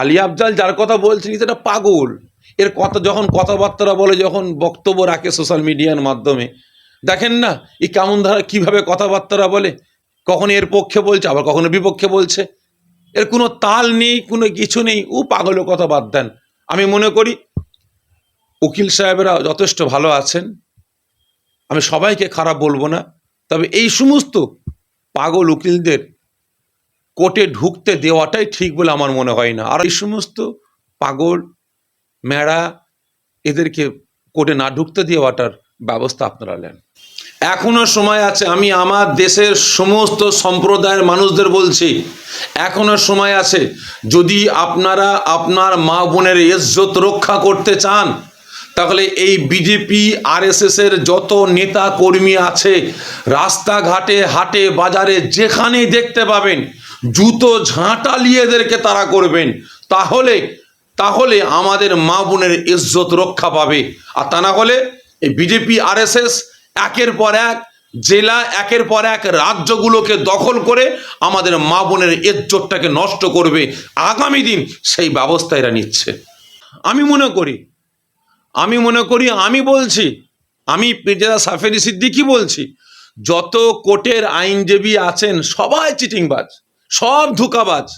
আলী আফজাল যার কথা বলছেন এটা পাগল। এর কথা যখন কথাবার্তা বলে, যখন বক্তব্য রাখে সোশ্যাল মিডিয়ার মাধ্যমে, দেখেন না এই কেমন ধারা, কীভাবে কথাবার্তা বলে, কখনো এর পক্ষে বলছে, আবার কখনো বিপক্ষে বলছে। এর কোনো তাল নেই, কোনো কিছু নেই, ও পাগলের কথা বাদ দেন। আমি মনে করি, উকিল সাহেবেরা যথেষ্ট ভালো আছেন। আমি সবাইকে খারাপ বলব না। তবে এই সমস্ত পাগল উকিলদের কোর্টে ঢুকতে দেওয়াটাই ঠিক বলে আমার মনে হয় না। আর এই সমস্ত পাগল মেড়া এদেরকে কোর্টে না ঢুকতে দেওয়াটার ব্যবস্থা আপনারা নেন। এখনও সময় আছে, আমি আমার দেশের সমস্ত সম্প্রদায়ের মানুষদের বলছি, এখনও সময় আছে, যদি আপনারা আপনার মা বোনের ইজ্জত রক্ষা করতে চান, তাহলে এই বিজেপি, আরএসএস এর যত নেতা কর্মী আছে, রাস্তাঘাটে, হাটে, বাজারে, যেখানেই দেখতে পাবেন জুতো ঝাঁটালিয়ে এদেরকে তারা করবেন। তাহলে তাহলে আমাদের মা বোনের ইজ্জত রক্ষা পাবে। আর তা না হলে এই বিজেপি, আরএসএস একের পর এক, জেলা একের পর এক রাজ্যগুলোকে দখল করে আমাদের মা বোনের ইজ্জতটাকে নষ্ট করবে। আগামী দিন সেই ব্যবস্থা এরা নিচ্ছে। আমি মনে করি, আমি মনে করি, আমি বলছি, আমি পেজারা সাফেরি সিদ্দিকি বলছি, যত কোর্টের আইনজীবী আছেন, সবাই চিটিংবাজ। সব ধোকাবাজ।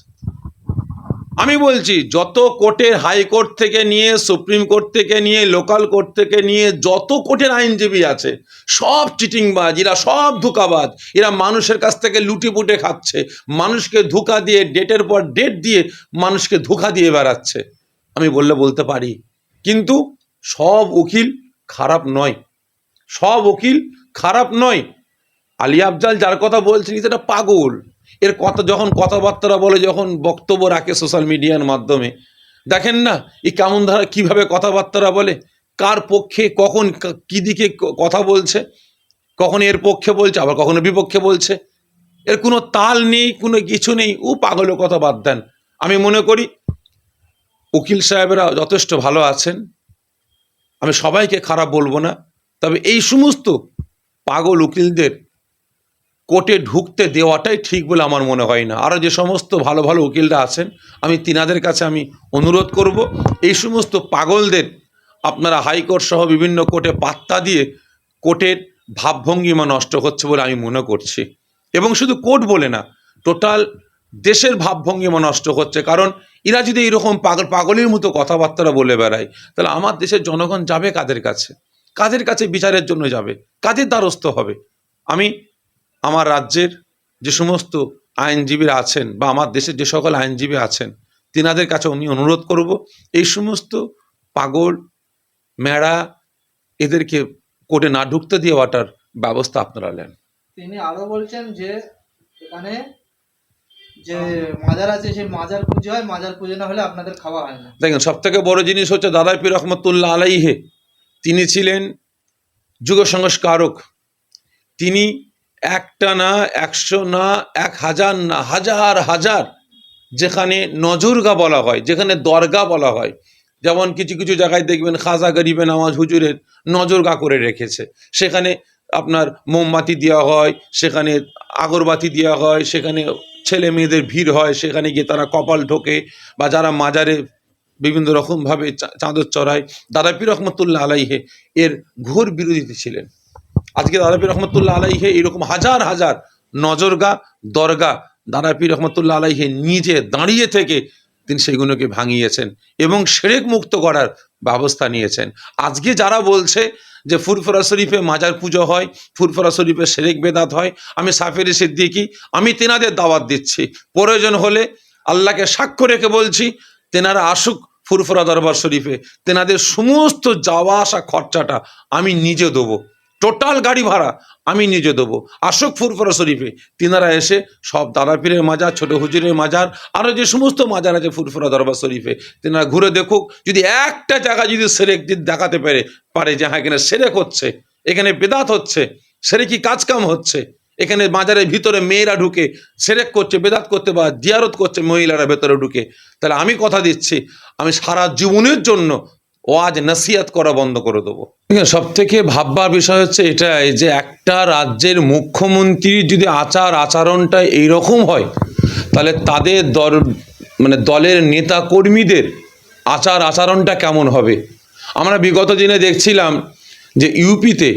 আমি বলছি, যত কোর্টের হাইকোর্ট থেকে নিয়ে, সুপ্রিম কোর্ট থেকে নিয়ে, লোকাল কোর্ট থেকে নিয়ে, যত কোর্টের আইনজীবী আছে, সব চিটিংবাজ, এরা সব ধোকাবাজ। এরা মানুষের কাছ থেকে লুটে পুটে খাচ্ছে। মানুষকে ধোকা দিয়ে, ডেটের পর ডেট দিয়ে মানুষকে ধোকা দিয়ে বেড়াচ্ছে। আমি বললে বলতে পারি। কিন্তু সব উকিল খারাপ নয়। সব উকিল খারাপ নয়। আলী আফজাল যার কথা বলছেন এটা পাগল। এর কথা যখন কথাবার্তা বলে যখন বক্তব্য রাখে সোশ্যাল মিডিয়ার মাধ্যমে, দেখেন না? এই কেমন ধারা, কীভাবে কথাবার্তা বলে? কার পক্ষে কখন কা- দিকে কথা বলছে? কখন এর পক্ষে বলছে, আবার কখনো বিপক্ষে বলছে? এর কোনো তাল নেই, কোনো কিছু নেই। ও পাগলের কথা বাদ দেন। আমি মনে করি, উকিল সাহেবেরা যথেষ্ট ভালো আছেন। আমি সবাইকে খারাপ বলব না। তবে এই সমস্ত পাগল উকিলদের কোর্টে ঢুকতে দেওয়াটাই ঠিক বলে আমার মনে হয় না। আরও যে সমস্ত ভালো ভালো উকিলরা আছেন, আমি তিনাদের কাছে আমি অনুরোধ করব, এই সমস্ত পাগলদের আপনারা হাইকোর্ট সহ বিভিন্ন কোর্টে পাত্তা দিয়ে কোর্টের ভাবভঙ্গিমা নষ্ট হচ্ছে বলে আমি মনে করছি। এবং শুধু কোর্ট বলে না, টোটাল দেশের ভাবভঙ্গিমা নষ্ট হচ্ছে। কারণ এরা যদি এরকম পাগল, পাগলের মতো কথাবার্তা বলে বেড়ায়, তাহলে আমার দেশের জনগণ যাবে কাদের কাছে? কাদের কাছে বিচারের জন্য যাবে? কাদের দ্বারস্থ হবে? আমি আমার রাজ্যের যে সমস্ত আইনজীবীরা আছেন বা আমার দেশের যে সকল আইনজীবী আছেন তিনাদের কাছে আমি অনুরোধ করব এই সমস্ত পাগল মেড়া এদেরকে কোর্টে না ঢুকতে দেওয়াটার ব্যবস্থা আপনারা নেন। তিনি আরও বলছেন যে এখানে যে মাজার আছে সেই মাজার পুজো হয় মাজার পুজো না হলে আপনাদের খাওয়া হয় না। দেখেন সব থেকে বড় জিনিস হচ্ছে দাদা পীর রহমতুল্লাহ আলাইহে তিনি ছিলেন যুগ সংস্কারক তিনি একটা না, একশো না, এক হাজার না, হাজার হাজার, যেখানে নজরগা বলা হয়, যেখানে দরগা বলা হয়। যেমন কিছু কিছু জায়গায় দেখবেন খাজা গরিবে নামাজ হুজুরের নজরগা করে রেখেছে। সেখানে আপনার মোমবাতি দেওয়া হয়, সেখানে আগরবাতি দেওয়া হয়, সেখানে ছেলে মেয়েদের ভিড় হয়, সেখানে গিয়ে তারা কপাল ঢোকে বা যারা মাজারে বিভিন্ন রকমভাবে চাঁদর চড়ায় দাদাপি রহমতুল্লাহ আলাইহে এর ঘোর বিরোধীতে ছিলেন। আজকে দাদাপি রহমতুল্লাহ আলাইহে এরকম হাজার হাজার নজরগা, দরগা দাদাপি রহমতুল্লাহ আলাইহে নিজে দাঁড়িয়ে থেকে তিনি সেগুলোকে ভাঙিয়েছেন এবং সেরেক মুক্ত করার ব্যবস্থা নিয়েছেন। আজকে যারা বলছে যে ফুরফরা শরীফে মাজার পুজো হয়, ফুরফরা শরীফে সেরেক বেদাত হয়, আমি সাফেরি সিদ্দিকি, আমি তেনাদের দাওয়াত দিচ্ছি। প্রয়োজন হলে আল্লাহকে সাক্ষ্য রেখে বলছি, তেনারা আসুক ফুরফরা দরবার শরীফে, তেনাদের সমস্ত যাওয়া আসা খরচাটা আমি নিজে দেবো। টোটাল গাড়ি ভাড়া আমি নিজে দেবো। আসুক ফুরফুরা শরীফে তিনারা এসে সব দাদাপীরের মাজার, ছোট হুজুরের মাজার আরও যে সমস্ত মাজার আছে ফুরফুরা দরবার শরীফে, তেনারা ঘুরে দেখুক, যদি একটা জায়গা যদি সেরেক দিন দেখাতে পারে পারে যে হ্যাঁ এখানে সেরেক হচ্ছে, এখানে বেদাত হচ্ছে, সেরে কি কাজকাম হচ্ছে, এখানে মাজারের ভিতরে মেয়েরা ঢুকে সেরেক করছে, বেদাত করতে বা জিয়ারত করছে মহিলারা ভেতরে ঢুকে। তাহলে আমি কথা দিচ্ছি, আমি সারা জীবনের জন্য ওয়াজ, নসিহাত করা বন্ধ করে দেবো। সব থেকে ভাববার বিষয় হচ্ছে এটাই যে একটা রাজ্যের মুখ্যমন্ত্রীর যদি আচার আচরণটা এইরকম হয়, তাহলে তাদের দর মানে দলের নেতা কর্মীদের আচার আচরণটা কেমন হবে? আমরা বিগত দিনে দেখছিলাম যে ইউপিতে,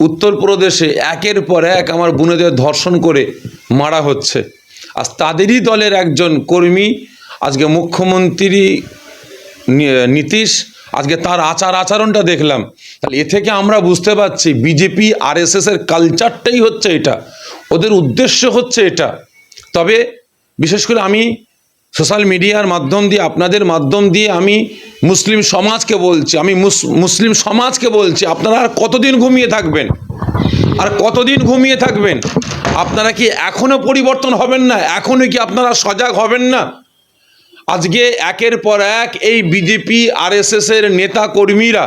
উত্তরপ্রদেশে একের পর এক আমার বোনেদের ধর্ষণ করে মারা হচ্ছে। আর তাদেরই দলের একজন কর্মী, আজকে মুখ্যমন্ত্রী নীতিশ আজকে তার আচার আচরণটা দেখলাম। তাহলে এ থেকে আমরা বুঝতে পারছি বিজেপি আর এস এর কালচারটাই হচ্ছে এটা। ওদের উদ্দেশ্য হচ্ছে এটা। তবে বিশেষ করে আমি সোশ্যাল মিডিয়ার মাধ্যম দিয়ে, আপনাদের মাধ্যম দিয়ে আমি মুসলিম সমাজকে বলছি, আমি মুস- মুসলিম সমাজকে বলছি, আপনারা আর কতদিন ঘুমিয়ে থাকবেন? আর কতদিন ঘুমিয়ে থাকবেন? আপনারা কি এখনও পরিবর্তন হবেন না? এখনও কি আপনারা সজাগ হবেন না? আজকে একের পর এক এই বিজেপি আর এর নেতা কর্মীরা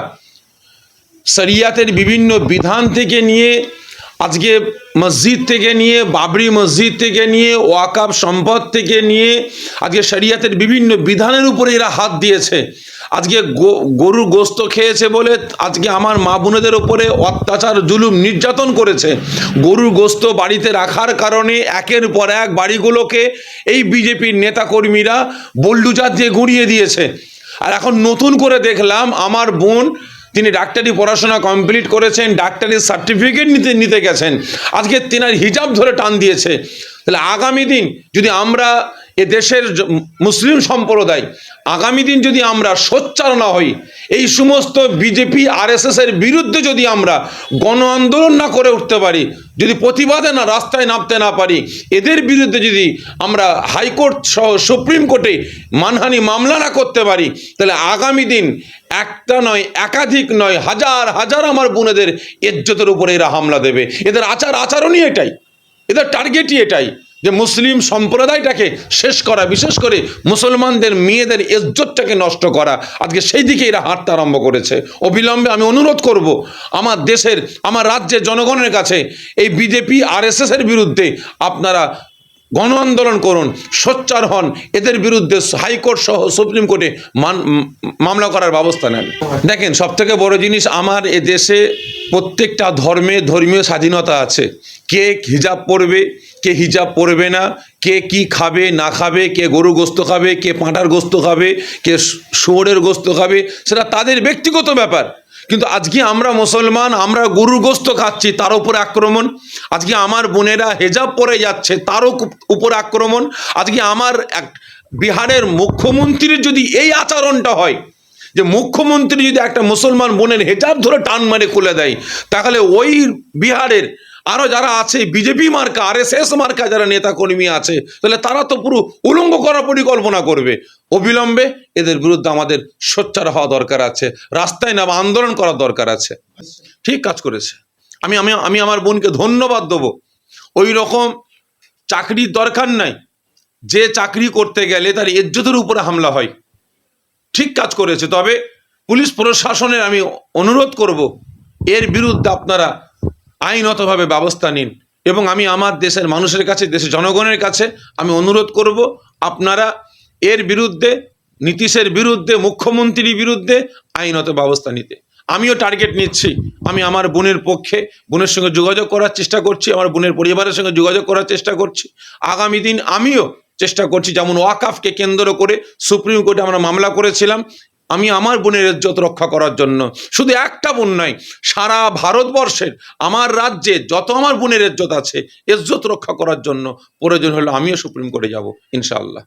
শরিয়াতের বিভিন্ন বিধান থেকে নিয়ে আজকে মসজিদ থেকে নিয়ে, বাবরি মসজিদ থেকে নিয়ে, ওয়াকাব সম্পদ থেকে নিয়ে, আজকে শরিয়াতের বিভিন্ন বিধানের উপরে এরা হাত দিয়েছে। আজকে গো- গরুর গোস্ত খেয়েছে বলে আজকে আমার মা বোনেদের উপরে অত্যাচার, জুলুম, নির্যাতন করেছে। গরুর গোস্ত বাড়িতে রাখার কারণে একের পর এক বাড়িগুলোকে এই বিজেপির নেতাকর্মীরা বল্ডুজার দিয়ে গুঁড়িয়ে দিয়েছে। আর এখন নতুন করে দেখলাম, আমার বোন তিনি ডাক্তারি পড়াশোনা কমপ্লিট করেছেন, ডাক্তারির সার্টিফিকেট নিতে নিতে গেছেন। আজকে তিনার হিজাব ধরে টান দিয়েছে। তাহলে আগামী দিন যদি আমরা এ দেশের মুসলিম সম্প্রদায় আগামী দিন যদি আমরা সোচ্চার না হই, এই সমস্ত বিজেপি, আরএসএস এর বিরুদ্ধে যদি আমরা গণ আন্দোলন না করে উঠতে পারি, যদি প্রতিবাদে না রাস্তায় নামতে না পারি, এদের বিরুদ্ধে যদি আমরা হাইকোর্ট সহ সুপ্রিম কোর্টে মানহানি মামলা না করতে পারি, তাহলে আগামী দিন একটা নয়, একাধিক নয়, হাজার হাজার আমার বোনেদের ইজ্জতের উপরে এরা হামলা দেবে। এদের আচার আচরণই এটাই। এদের টার্গেটই এটাই। যে মুসলিম সম্প্রদায়টাকে শেষ করা, বিশেষ করে মুসলমানদের মেয়েদের ইজ্জতটাকে নষ্ট করা, আজকে সেই দিকে এরা হাঁটতে আরম্ভ করেছে। অবিলম্বে আমি অনুরোধ করব, আমার দেশের, আমার রাজ্যের জনগণের কাছে এই বিজেপি আর এর বিরুদ্ধে আপনারা গণ আন্দোলন করুন, সোচ্চার হন, এদের বিরুদ্ধে হাইকোর্ট সহ সুপ্রিম কোর্টে মামলা করার ব্যবস্থা নেন। দেখেন সব থেকে বড় জিনিস আমার এ দেশে প্রত্যেকটা ধর্মে ধর্মীয় স্বাধীনতা আছে। কে হিজাব পরবে কে হিজাব পরবে না, কে কি খাবে, না খাবে, কে গরু গোস্ত খাবে, কে পাঁঠার গোস্ত খাবে, কে শুয়োরের গোস্ত খাবে, সেটা তাদের ব্যক্তিগত ব্যাপার। কিন্তু আজকে আমরা মুসলমান, আমরা গরুর গোস্ত খাচ্ছি, তার উপরে আক্রমণ। আজকে আমার বোনেরা হেজাব পরে যাচ্ছে তারও উপর আক্রমণ। আজকে আমার এক, বিহারের মুখ্যমন্ত্রীর যদি এই আচরণটা হয়, যে মুখ্যমন্ত্রী যদি একটা মুসলমান বোনের হেজাব ধরে টান মারে খুলে দেয়, তাহলে ওই বিহারের আরও যারা আছে, বিজেপি মার্কা আর এস এস মার্কা যারা নেতা কর্মী আছে, তাহলে তারা তো পুরো উলঙ্গ করার পরিকল্পনা করবে। অবিলম্বে এদের বিরুদ্ধে আমাদের সোচ্চার হওয়া দরকার আছে, রাস্তায় নামা, আন্দোলন করার দরকার আছে। ঠিক কাজ করেছে। আমি আমি আমি আমার বোনকে ধন্যবাদ দেবো। ওই রকম চাকরির দরকার নাই। যে চাকরি করতে গেলে তার ইজ্জতের উপরে হামলা হয়। ঠিক কাজ করেছে। তবে পুলিশ প্রশাসনের আমি অনুরোধ করব, এর বিরুদ্ধে আপনারা আইনতভাবে ব্যবস্থা নিন এবং আমি আমার দেশের মানুষের কাছে, দেশের জনগণের কাছে আমি অনুরোধ করব, আপনারা এর বিরুদ্ধে, নীতিশের বিরুদ্ধে, মুখ্যমন্ত্রীর বিরুদ্ধে আইনত ব্যবস্থা নিতে। আমিও টার্গেট নিচ্ছি। আমি আমার বোনের পক্ষে বোনের সঙ্গে যোগাযোগ করার চেষ্টা করছি, আমার বোনের পরিবারের সঙ্গে যোগাযোগ করার চেষ্টা করছি। আগামী দিন আমিও চেষ্টা করছি যেমন ওয়াকাফকে কেন্দ্র করে সুপ্রিম কোর্টে আমরা মামলা করেছিলাম আমি আমার বোনের ইজ্জত রক্ষা করার জন্য। শুধু একটা বোন নয় সারা ভারতবর্ষের, আমার রাজ্যে যত আমার বোনের ইজ্জত আছে, ইজ্জত রক্ষা করার জন্য প্রয়োজন হলে আমিও সুপ্রিম কোর্টে যাব, ইনশাআল্লাহ।